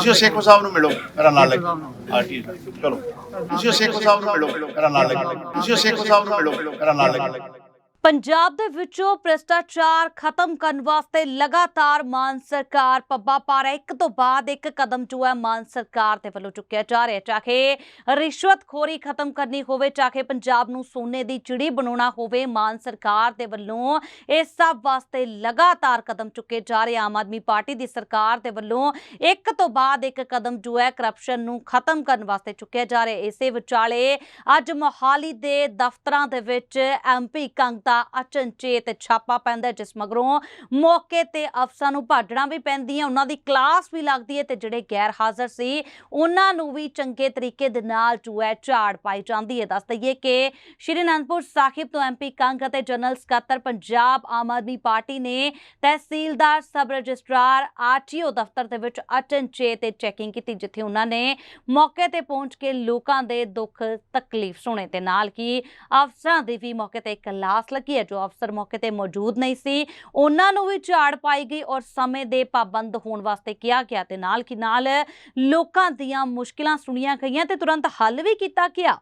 ਤੁਸੀਂ ਸੇਖੋ ਸਾਹਿਬ ਨੂੰ ਮਿਲੋ ਮੇਰਾ ਨਾਲ ਲੈ ਕੇ। ਹਾਂ ਠੀਕ ਚਲੋ। ਤੁਸੀਂ ਸੇਖੋ ਸਾਹਿਬ ਨੂੰ ਮਿਲੋ ਮੇਰਾ ਨਾਲ ਲੈ ਕੇ। ਤੁਸੀਂ ਸੇਖੋ ਸਾਹਿਬ ਨੂੰ ਮਿਲੋ ਮੇਰਾ ਨਾਲ ਲੈ ਕੇ। ਪੰਜਾਬ ਦੇ ਵਿੱਚੋਂ ਭ੍ਰਿਸ਼ਟਾਚਾਰ ਖਤਮ ਕਰਨ ਵਾਸਤੇ ਲਗਾਤਾਰ ਮਾਨ ਸਰਕਾਰ ਪੱਬਾ ਪਾ ਰਹੀ। ਹੈ। ਇੱਕ ਤੋਂ ਬਾਅਦ ਇੱਕ ਕਦਮ ਜੋ ਹੈ ਮਾਨ ਸਰਕਾਰ ਦੇ ਵੱਲੋਂ ਚੁੱਕਿਆ ਜਾ ਰਿਹਾ। ਚਾਹੇ ਰਿਸ਼ਵਤਖੋਰੀ ਖਤਮ ਕਰਨੀ ਹੋਵੇ, ਚਾਹੇ ਪੰਜਾਬ ਨੂੰ ਸੋਨੇ ਦੀ ਚਿੜੀ ਬਣਾਉਣਾ ਹੋਵੇ, ਮਾਨ ਸਰਕਾਰ ਦੇ ਵੱਲੋਂ ਇਹ ਸਭ ਵਾਸਤੇ ਲਗਾਤਾਰ ਕਦਮ ਚੁੱਕੇ ਜਾ ਰਹੇ। ਆਮ ਆਦਮੀ ਪਾਰਟੀ ਦੀ ਸਰਕਾਰ ਦੇ ਵੱਲੋਂ ਇੱਕ ਤੋਂ ਬਾਅਦ ਇੱਕ ਕਦਮ ਜੋ ਹੈ ਕਰਪਸ਼ਨ ਨੂੰ ਖਤਮ ਕਰਨ ਵਾਸਤੇ ਚੁੱਕਿਆ ਜਾ ਰਿਹਾ। ਇਸੇ ਵਿਚਾਲੇ ਅੱਜ ਮੋਹਾਲੀ ਦੇ ਦਫ਼ਤਰਾਂ ਦੇ ਵਿੱਚ ਐਮਪੀ ਕੰਗ ਦਾ ਅਚਨਚੇਤ ਛਾਪਾ ਪੈਂਦਾ ਜਿਸ ਮਗਰੋਂ ਮੌਕੇ ਤੇ ਅਫਸਰਾਂ ਨੂੰ ਭਾਜਣਾ ਵੀ ਪੈਂਦੀਆਂ, ਉਹਨਾਂ ਦੀ ਕਲਾਸ ਵੀ ਲੱਗਦੀ ਹੈ ਤੇ ਜਿਹੜੇ ਗੈਰ ਹਾਜ਼ਰ ਸੀ, ਉਹਨਾਂ ਨੂੰ ਵੀ ਚੰਗੇ ਤਰੀਕੇ ਦੇ ਨਾਲ ਜੋ ਹੈ ਝਾੜ ਪਾਈ ਜਾਂਦੀ ਹੈ। ਦੱਸ ਦਈਏ ਕਿ ਸ਼੍ਰੀ ਅਨੰਦਪੁਰ ਸਾਹਿਬ ਤੋਂ ਐਮਪੀ ਕੰਗ ਅਤੇ ਜਨਰਲ ਸਕੱਤਰ ਪੰਜਾਬ ਆਮ ਆਦਮੀ ਪਾਰਟੀ ਨੇ ਤਹਿਸੀਲਦਾਰ, ਸਬ ਰਜਿਸਟਰਾਰ, ਆਰਟੀਓ ਦਫ਼ਤਰ ਦੇ ਵਿੱਚ ਅਚਨਚੇਤ ਚੈਕਿੰਗ ਕੀਤੀ, ਜਿੱਥੇ ਉਹਨਾਂ ਨੇ ਮੌਕੇ ਤੇ ਪਹੁੰਚ ਕੇ ਲੋਕਾਂ ਦੇ ਦੁੱਖ ਤਕਲੀਫ ਸੁਣੇ ਤੇ ਨਾਲ ਕੀ ਅਫਸਰਾਂ ਦੀ ਵੀ ਮੌਕੇ ਤੇ ਕਲਾਸ ਲੱਗੀ ਹੈ ਜੋ ਅਫਸਰ ਮੌਕੇ ਤੇ ਮੌਜੂਦ ਨਹੀਂ ਸੀ। ਉਹਨਾਂ ਨੂੰ ਵੀ ਝਾੜ ਪਾਈ ਗਈ ਔਰ ਸਮੇਂ ਦੇ ਪਾਬੰਦ ਹੋਣ ਵਾਸਤੇ ਕਿਹਾ ਗਿਆ ਤੇ ਨਾਲ ਕੀ ਨਾਲ ਲੋਕਾਂ ਦੀਆਂ ਮੁਸ਼ਕਿਲਾਂ ਸੁਣੀਆਂ ਗਈਆਂ ਤੇ ਤੁਰੰਤ ਹੱਲ ਵੀ ਕੀਤਾ ਗਿਆ।